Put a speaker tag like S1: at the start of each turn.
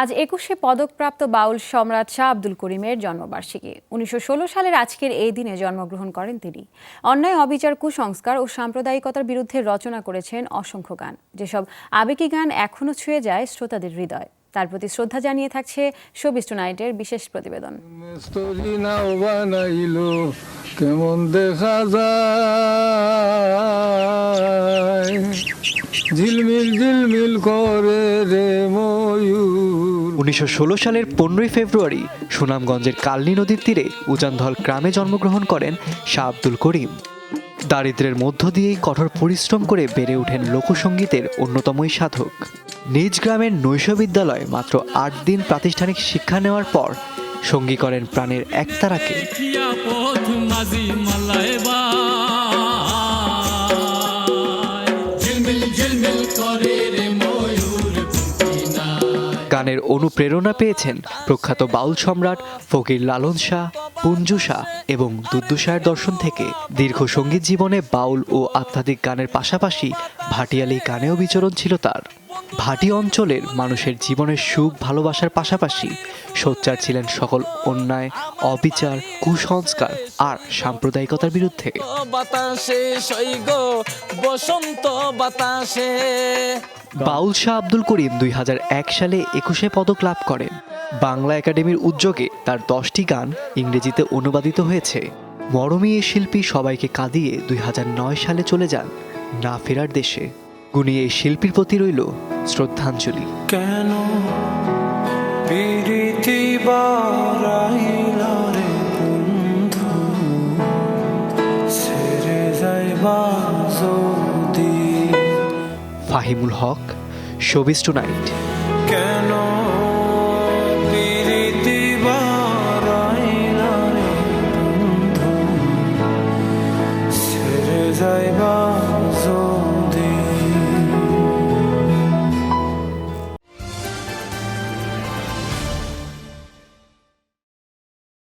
S1: আজ একুশে পদকপ্রাপ্ত বাউল সম্রাট শাহ আব্দুল করিমের জন্মবার্ষিকী। উনিশশো ষোলো সালের আজকের এই দিনে জন্মগ্রহণ করেন তিনি। অন্যায়, অবিচার, কুসংস্কার ও সাম্প্রদায়িকতার বিরুদ্ধে রচনা করেছেন অসংখ্য গান। যেসব আবেগী গান এখনও ছুঁয়ে যায় শ্রোতাদের হৃদয়। তার প্রতি শ্রদ্ধা জানিয়ে থাকছে শোবিস টুনাইটের বিশেষ প্রতিবেদন।
S2: কেমন দেখা যায়? ঝিলমিল ঝিলমিল করে রে ময়ূর।
S3: উনিশশো ষোলো সালের পনেরোই ফেব্রুয়ারি সুনামগঞ্জের কালনী নদীর তীরে উজানধল গ্রামে জন্মগ্রহণ করেন শাহ আব্দুল করিম। দারিদ্র্যের মধ্য দিয়েই কঠোর পরিশ্রম করে বেড়ে ওঠেন লোকসঙ্গীতের অন্যতমই সাধক। নিজ গ্রামের নৈশ বিদ্যালয়ে মাত্র আট দিন প্রাতিষ্ঠানিক শিক্ষা নেওয়ার পর সঙ্গী করেন প্রাণের একতারাকে গানের অনুপ্রেরণা পেয়েছেন প্রখ্যাত বাউল সম্রাট ফকির লালন শাহ, পুঞ্জু শাহ এবং দুদ্দু শাহের দর্শন থেকে। দীর্ঘ সংগীত জীবনে বাউল ও আধ্যাত্মিক গানের পাশাপাশি ভাটিয়ালি গানেও বিচরণ ছিল তার। ভাটি অঞ্চলের মানুষের জীবনের সুখ ভালোবাসার পাশাপাশি সোচ্চার ছিলেন সকল অন্যায় অবিচার কুসংস্কার আর সাম্প্রদায়িকতার বিরুদ্ধে।
S4: বাতাসে সৈগ বসন্ত বাতাসে।
S3: বাউল শাহ আব্দুল করিম দুই হাজার এক সালে একুশে পদক লাভ করেন। বাংলা একাডেমির উদ্যোগে তার দশটি গান ইংরেজিতে অনুবাদিত হয়েছে। মরমী শিল্পী সবাইকে কাঁদিয়ে দুই হাজার নয় সালে চলে যান না ফেরার দেশে। গুণী এই শিল্পীর প্রতি রইল শ্রদ্ধাঞ্জলি।
S5: কেন
S3: ফাহিমুল হক শোবিস
S5: কেন বারাইল রে বন্ধু? যাইবা